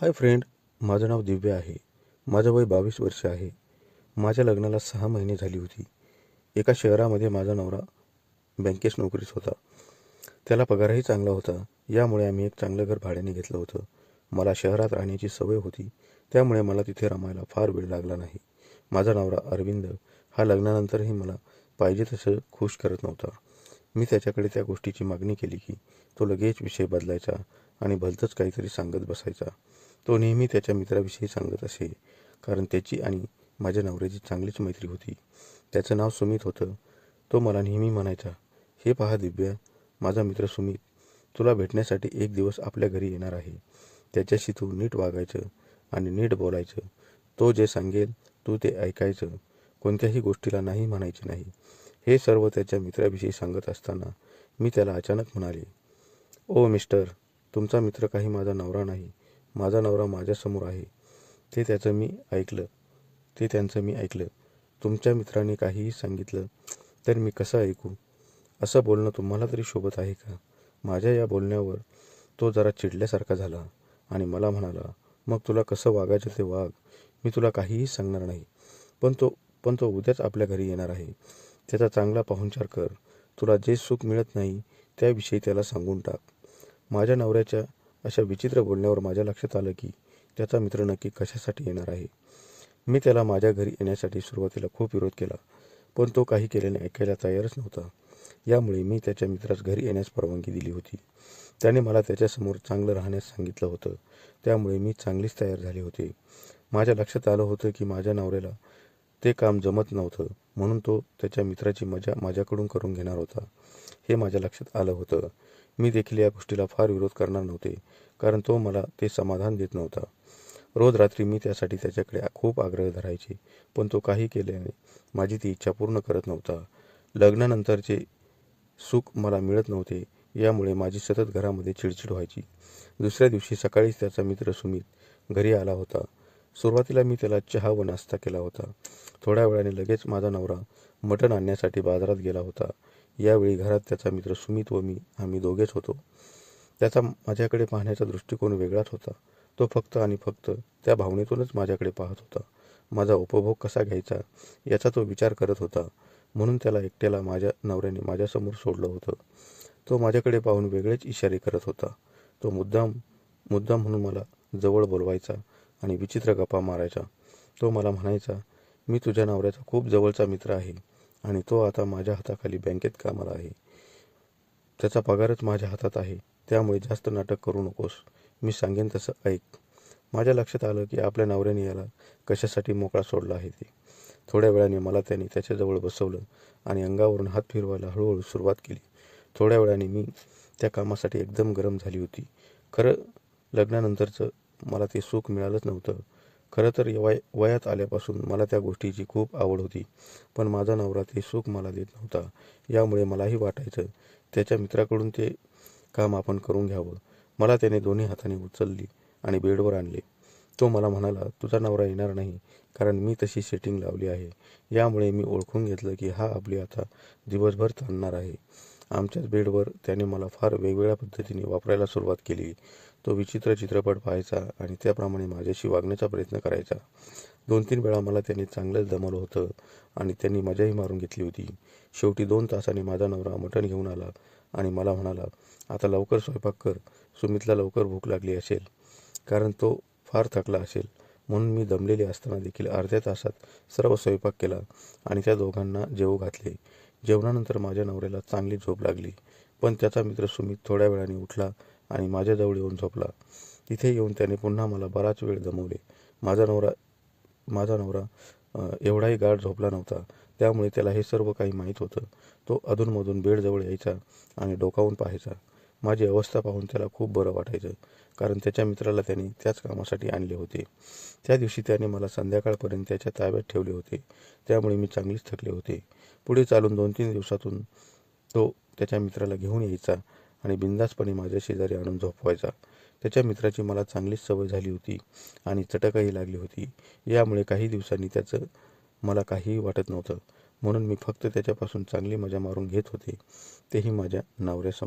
Hi friend माझं नाव दिव्या आहे. माझं वय बावीस वर्ष आहे. माझ्या लग्नाला सहा महिने झाली होती. एका शहरामध्ये माझा नवरा बँकेस नोकरीस होता. त्याला पगारही चांगला होता. यामुळे आम्ही एक चांगलं घर भाड्याने घेतलं होतं. मला शहरात राहण्याची सवय होती. त्यामुळे मला तिथे रमायला फार वेळ लागला नाही. माझा नवरा अरविंद हा लग्नानंतरही मला पाहिजे तसं खुश करत नव्हता. मी त्याच्याकडे त्या गोष्टीची मागणी केली की तो लगेच विषय बदलायचा आणि भलतंच काहीतरी सांगत बसायचा. तो नेहमी त्याच्या मित्राविषयी सांगत असे. कारण त्याची आणि माझ्या नवऱ्याची चांगलीच मैत्री होती. त्याचं नाव सुमित होतं. तो मला नेहमी म्हणायचा हे पहा दिव्या माझा मित्र सुमित तुला भेटण्यासाठी एक दिवस आपल्या घरी येणार आहे. त्याच्याशी तू नीट वागायचं आणि नीट बोलायचं. तो जे सांगेल तू ते ऐकायचं. कोणत्याही गोष्टीला नाही म्हणायचे नाही. हे सर्व त्याच्या मित्राविषयी सांगत असताना मी त्याला अचानक म्हणाले ओ मिस्टर तुमचा मित्र काही माझा नवरा नाही. माझा नवरा माझ्यासमोर आहे. ते त्याचं मी ऐकलं. ते त्यांचं मी ऐकलं. तुमच्या मित्राने काहीही सांगितलं तर मी कसं ऐकू? असं बोलणं तुम्हाला तरी शोभत आहे का? माझ्या या बोलण्यावर तो जरा चिडल्यासारखा झाला आणि मला म्हणाला मग तुला कसं वागायचं ते वाघ मी तुला काहीही सांगणार नाही. पण तो पण तो उद्याच आपल्या घरी येणार आहे. त्याचा चांगला पाहुणचार कर. तुला जे सुख मिळत नाही त्याविषयी त्याला सांगून टाक. माझ्या नवऱ्याच्या अशा विचित्र बोलण्यावर माझ्या लक्षात आलं की त्याचा मित्र नक्की कशासाठी येणार आहे. मी त्याला माझ्या घरी येण्यासाठी सुरुवातीला खूप विरोध केला पण तो काही केल्याने ऐकायला तयारच नव्हता. यामुळे मी त्याच्या मित्रास घरी येण्यास परवानगी दिली होती. त्याने मला त्याच्यासमोर चांगलं राहण्यास सांगितलं होतं. त्यामुळे मी चांगलीच तयार झाले होते. माझ्या लक्षात आलं होतं की माझ्या नवऱ्याला ते काम जमत नव्हतं. म्हणून तो त्याच्या मित्राची मजा माझ्याकडून करून घेणार होता. हे माझ्या लक्षात आलं होतं. मी देखील या गोष्टीला फार विरोध करणार नव्हते कारण तो मला ते समाधान देत नव्हता. रोज रात्री मी त्यासाठी त्याच्याकडे खूप आग्रह धरायचे पण तो काही केल्याने माझी ती इच्छा पूर्ण करत नव्हता. लग्नानंतरचे सुख मला मिळत नव्हते यामुळे माझी सतत घरामध्ये चिडचिड व्हायची. दुसऱ्या दिवशी सकाळीच त्याचा मित्र सुमित घरी आला होता. सुरुवातीला मी त्याला चहा व नाश्ता केला होता. थोड्या वेळाने लगेच माझा नवरा मटण आणण्यासाठी बाजारात गेला होता. यावेळी घरात त्याचा मित्र सुमित व मी आम्ही दोघेच होतो. त्याचा माझ्याकडे पाहण्याचा दृष्टिकोन वेगळाच होता. तो फक्त आणि फक्त त्या भावनेतूनच माझ्याकडे पाहत होता. माझा उपभोग कसा घ्यायचा याचा तो विचार करत होता. म्हणून त्याला एकट्याला माझ्या नवऱ्याने माझ्यासमोर सोडलं होतं. तो माझ्याकडे पाहून वेगळेच इशारे करत होता. तो मुद्दाम मुद्दाम म्हणून मला जवळ बोलवायचा. आणि विचित्र गप्पा मारायचा. तो मला म्हणायचा मी तुझ्या नवऱ्याचा खूप जवळचा मित्र आहे आणि तो आता माझ्या हाताखाली बँकेत कामाला आहे. त्याचा पगारच माझ्या हातात आहे. त्यामुळे जास्त नाटक करू नकोस. मी सांगेन तसं. ऐक. माझ्या लक्षात आलं की आपल्या नवऱ्याने याला कशासाठी मोकळा सोडला आहे ते. थोड्या वेळाने मला त्याने त्याच्याजवळ बसवलं आणि अंगावरून हात फिरवायला हळूहळू सुरुवात केली. थोड्या वेळाने मी त्या कामासाठी एकदम गरम झाली होती. खरं लग्नानंतरचं मला ते सुख मिळालंच नव्हतं. खरं तर वय वयात आल्यापासून मला त्या गोष्टीची खूप आवड होती पण माझा नवरा ते सुख मला देत नव्हता. यामुळे मलाही वाटायचं त्याच्या मित्राकडून ते काम आपण करून घ्यावं. मला त्याने दोन्ही हाताने उचलली आणि बेडवर आणले. तो मला म्हणाला तुझा नवरा येणार नाही कारण मी तशी सेटिंग लावली आहे. यामुळे मी ओळखून घेतलं की हा आपली आता दिवसभर चालणार आहे. आमच्याच बेडवर त्याने मला फार वेगवेगळ्या पद्धतीने वापरायला सुरुवात केली. तो विचित्र चित्रपट पाहायचा आणि त्याप्रमाणे माझ्याशी वागण्याचा प्रयत्न करायचा. दोन तीन वेळा मला त्याने चांगलंच दमवलं होतं आणि त्यांनी मजाही मारून घेतली होती. शेवटी दोन तासाने माझा नवरा मटण घेऊन आला आणि मला म्हणाला आता लवकर स्वयंपाक कर. सुमितला लवकर भूक लागली असेल. कारण तो फार थकला असेल. म्हणून मी दमलेले असताना देखील अर्ध्या तासात सर्व स्वयंपाक केला आणि त्या दोघांना जेवू घातले. जेवणानंतर माझ्या नवऱ्याला चांगली झोप लागली. पण त्याचा मित्र सुमित थोड्या वेळाने उठला आणि माझ्याजवळ येऊन झोपला. तिथे येऊन त्याने पुन्हा मला बराच वेळ दमवले. माझा नवरा माझा नवरा एवढाही गाढ झोपला नव्हता. त्यामुळे त्याला हे सर्व काही माहीत होतं. तो अधूनमधून बेडजवळ यायचा आणि डोकावून पाहायचा. माझी अवस्था पाहून त्याला खूप बरं वाटायचं. कारण त्याच्या मित्राला त्याने त्याच कामासाठी आणले होते. त्या दिवशी त्याने मला संध्याकाळपर्यंत त्याच्या ताब्यात ठेवले होते. त्यामुळे मी चांगलीच थकले होते. पुढे चालून दोन तीन दिवसातून तो त्याच्या मित्राला घेऊन यायचा आणि बिंदासपणे माझ्या शेजारी आणून झोपवायचा. त्याच्या मित्राची मला चांगलीच सवय झाली होती आणि चटकही लागली होती. यामुळे काही दिवसांनी त्याचं मला काहीही वाटत नव्हतं. म्हणून मी फक्त त्याच्यापासून चांगली मजा मारून घेत होते. तेही माझ्या नवऱ्यासमोर.